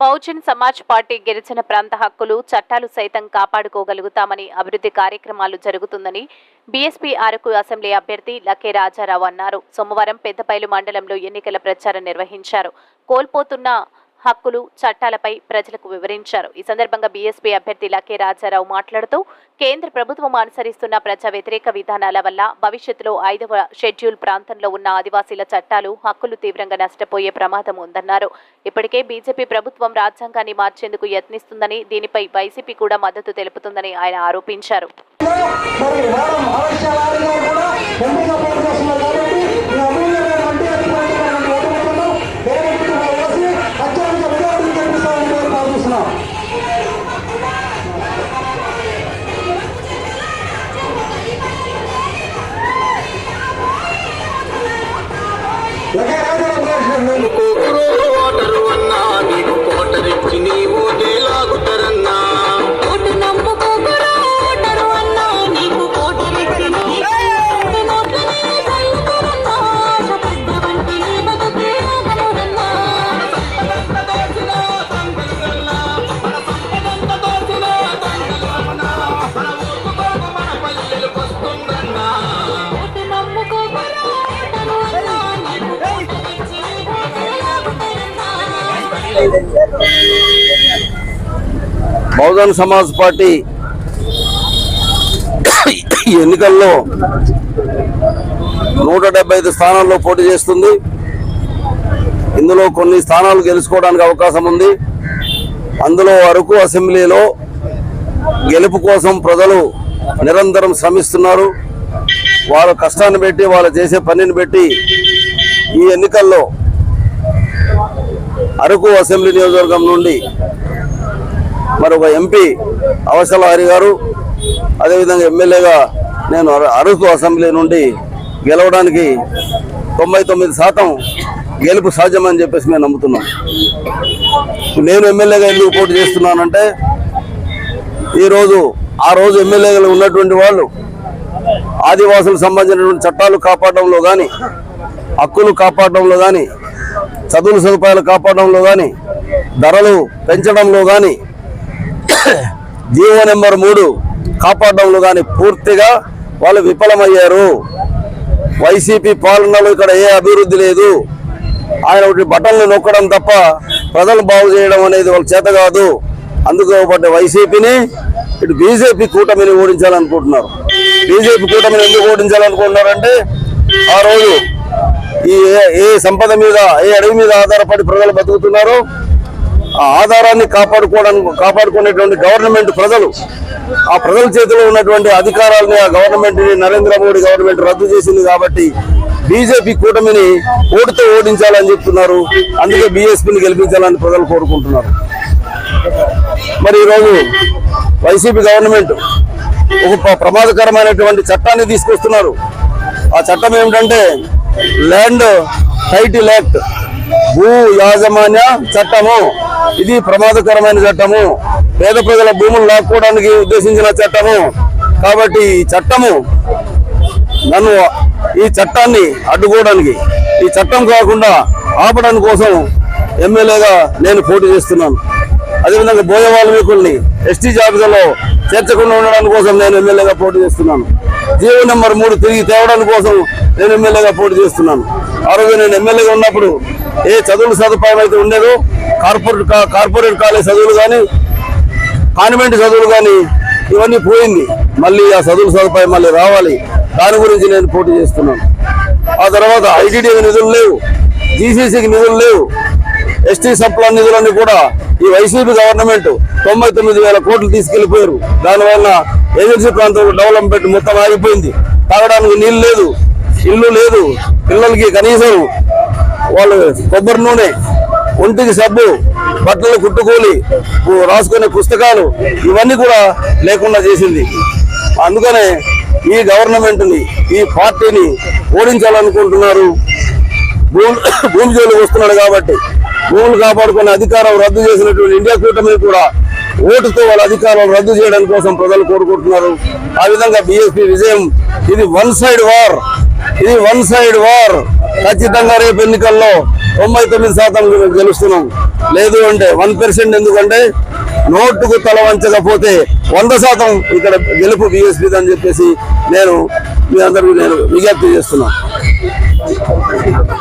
Bahujan Samaj party గిరిజన ప్రాంత హక్కులు చట్టాలు సైతం కాపాడుకోగలుగుతామని అభివృద్ధి కార్యక్రమాలు జరుగుతుందని బీఎస్పీ అరకు అసెంబ్లీ అభ్యర్థి లకే రాజారావు అన్నారు. సోమవారం పెద్దపైలు మండలంలో ఎన్నికల ప్రచారం నిర్వహించారు. కోల్పోతున్న హక్కులు చట్టాలపై ప్రజలకు వివరించారు. ఈ సందర్భంగా బీఎస్పీ అభ్యర్థి లకే రాజారావు మాట్లాడుతూ కేంద్ర ప్రభుత్వం అనుసరిస్తున్న ప్రజా వ్యతిరేక విధానాల వల్ల భవిష్యత్తులో ఐదవ షెడ్యూల్ ప్రాంతంలో ఉన్న ఆదివాసీల చట్టాలు హక్కులు తీవ్రంగా నష్టపోయే ప్రమాదం ఉందన్నారు. ఇప్పటికే బీజేపీ ప్రభుత్వం రాజ్యాంగాన్ని మార్చేందుకు యత్నిస్తుందని దీనిపై వైసీపీ కూడా మద్దతు తెలుపుతుందని ఆయన ఆరోపించారు. బహుజన్ సమాజ్ పార్టీ ఈ ఎన్నికల్లో నూట డెబ్బై ఐదు స్థానాల్లో పోటీ చేస్తుంది. ఇందులో కొన్ని స్థానాలు గెలుచుకోవడానికి అవకాశం ఉంది. అందులో అరకు అసెంబ్లీలో గెలుపు కోసం ప్రజలు నిరంతరం శ్రమిస్తున్నారు. వాళ్ళ కష్టాన్ని పెట్టి వాళ్ళు చేసే పనిని పెట్టి ఈ ఎన్నికల్లో అరకు అసెంబ్లీ నియోజకవర్గం నుండి మరి ఒక ఎంపీ అవసల హరి గారు అదేవిధంగా ఎమ్మెల్యేగా నేను అర- అరకు అసెంబ్లీ నుండి గెలవడానికి తొంభై తొమ్మిది శాతం గెలుపు సాధ్యమని చెప్పేసి మేము నమ్ముతున్నాం నేను ఎమ్మెల్యేగా ఎందుకు పోటీ చేస్తున్నానంటే ఈరోజు ఆ రోజు ఎమ్మెల్యేగా ఉన్నటువంటి వాళ్ళు ఆదివాసులకు సంబంధించినటువంటి చట్టాలు కాపాడడంలో కానీ హక్కులు కాపాడడంలో కానీ చదువుల సదుపాయాలు కాపాడడంలో కానీ ధరలు పెంచడంలో కానీ జీవో నెంబర్ మూడు కాపాడడంలో కానీ పూర్తిగా వాళ్ళు విఫలమయ్యారు. వైసీపీ పాలనలో ఇక్కడ ఏ అభివృద్ధి లేదు. ఆయన ఒకటి బటన్లు నొక్కడం తప్ప ప్రజలు బాగు చేయడం అనేది వాళ్ళ చేత కాదు. అందుకు వైసీపీని ఇటు బీజేపీ కూటమిని ఓడించాలనుకుంటున్నారు. బీజేపీ కూటమిని ఎందుకు ఓడించాలనుకుంటున్నారంటే ఆ రోజు ఈ ఏ- సంపద మీద ఏ అడవి మీద ఆధారపడి ప్రజలు బతుకుతున్నారో ఆ ఆధారాన్ని కాపాడుకోవడానికి కాపాడుకునేటువంటి గవర్నమెంట్ ప్రజలు ఆ ప్రజల చేతిలో ఉన్నటువంటి అధికారాలని ఆ గవర్నమెంట్ని నరేంద్ర మోడీ గవర్నమెంట్ రద్దు చేసింది కాబట్టి బీజేపీ కూటమిని ఓటుతో ఓడించాలని చెప్తున్నారు. అందుకే బీఎస్పీని గెలిపించాలని ప్రజలు కోరుకుంటున్నారు. మరి ఈరోజు వైసీపీ గవర్నమెంట్ ఒక ప్రమాదకరమైనటువంటి చట్టాన్ని తీసుకొస్తున్నారు. ఆ చట్టం ఏమిటంటే ల్యాండ్ టైటిల్ యాక్ట్ భూ యాజమాన్య చట్టము. ఇది ప్రమాదకరమైన చట్టము. పేద ప్రజల భూములు లాక్కోవడానికి ఉద్దేశించిన చట్టము. కాబట్టి ఈ చట్టము నన్ను ఈ చట్టాన్ని అడ్డుకోవడానికి ఈ చట్టం కాకుండా ఆపడానికి కోసం ఎమ్మెల్యేగా నేను పోటీ చేస్తున్నాను. అదేవిధంగా బోయ వాల్మీకుల్ని ఎస్టీ జాబితాలో చేర్చకుండా ఉండడానికి కోసం నేను ఎమ్మెల్యేగా పోటీ చేస్తున్నాను. జీవో నెంబర్ మూడు తిరిగి తేవడానికి కోసం నేను ఎమ్మెల్యేగా పోటీ చేస్తున్నాను. ఆ రోజు నేను ఎమ్మెల్యేగా ఉన్నప్పుడు ఏ చదువుల సదుపాయం అయితే ఉండేదో కార్పొరేట్ కా- కార్పొరేట్ కాలేజ్ చదువులు కానీ కాన్వెంట్ చదువులు కానీ ఇవన్నీ పోయింది. మళ్ళీ ఆ చదువుల సదుపాయం మళ్ళీ రావాలి. దాని గురించి నేను పోటీ చేస్తున్నాను. ఆ తర్వాత ఐటీడీకి నిధులు లేవు. జీసీసీకి నిధులు లేవు. ఎస్టీ సప్లా నిధులన్నీ కూడా ఈ వైసీపీ గవర్నమెంట్ తొంభై తొమ్మిది వేల కోట్లు తీసుకెళ్ళిపోయారు. దానివల్ల ఏజెన్సీ ప్రాంతం డెవలప్మెంట్ మొత్తం ఆగిపోయింది. తాగడానికి నీళ్ళు లేదు ఇల్లు లేదు పిల్లలకి కనీసం వాళ్ళు కొబ్బరి నూనె ఒంటికి సబ్బు బట్టలు కుట్టుకూలి రాసుకునే పుస్తకాలు ఇవన్నీ కూడా లేకుండా చేసింది. అందుకనే ఈ గవర్నమెంట్ని ఈ పార్టీని ఓడించాలనుకుంటున్నారు. భూమి భూమి జోలికి వస్తున్నాడు కాబట్టి భూములు కాపాడుకునే అధికారం రద్దు చేసినటువంటి ఇండియా కూటమిని కూడా ఓటుతో వాళ్ళ అధికారం రద్దు చేయడం కోసం ప్రజలు కోరుకుంటున్నారు. ఆ విధంగా బీఎస్పీ విజయం ఇది వన్ సైడ్ వార్. ఇది వన్ సైడ్ వార్. ఖచ్చితంగా రేపు ఎన్నికల్లో తొంభై తొమ్మిది శాతం గెలుస్తున్నాం. లేదు అంటే వన్ పర్సెంట్ ఎందుకంటే నోటుకు తల వంచకపోతే వంద శాతం ఇక్కడ గెలుపు బీఎస్పీ అని చెప్పేసి నేను మీ అందరికీ నేను విజ్ఞప్తి చేస్తున్నాను.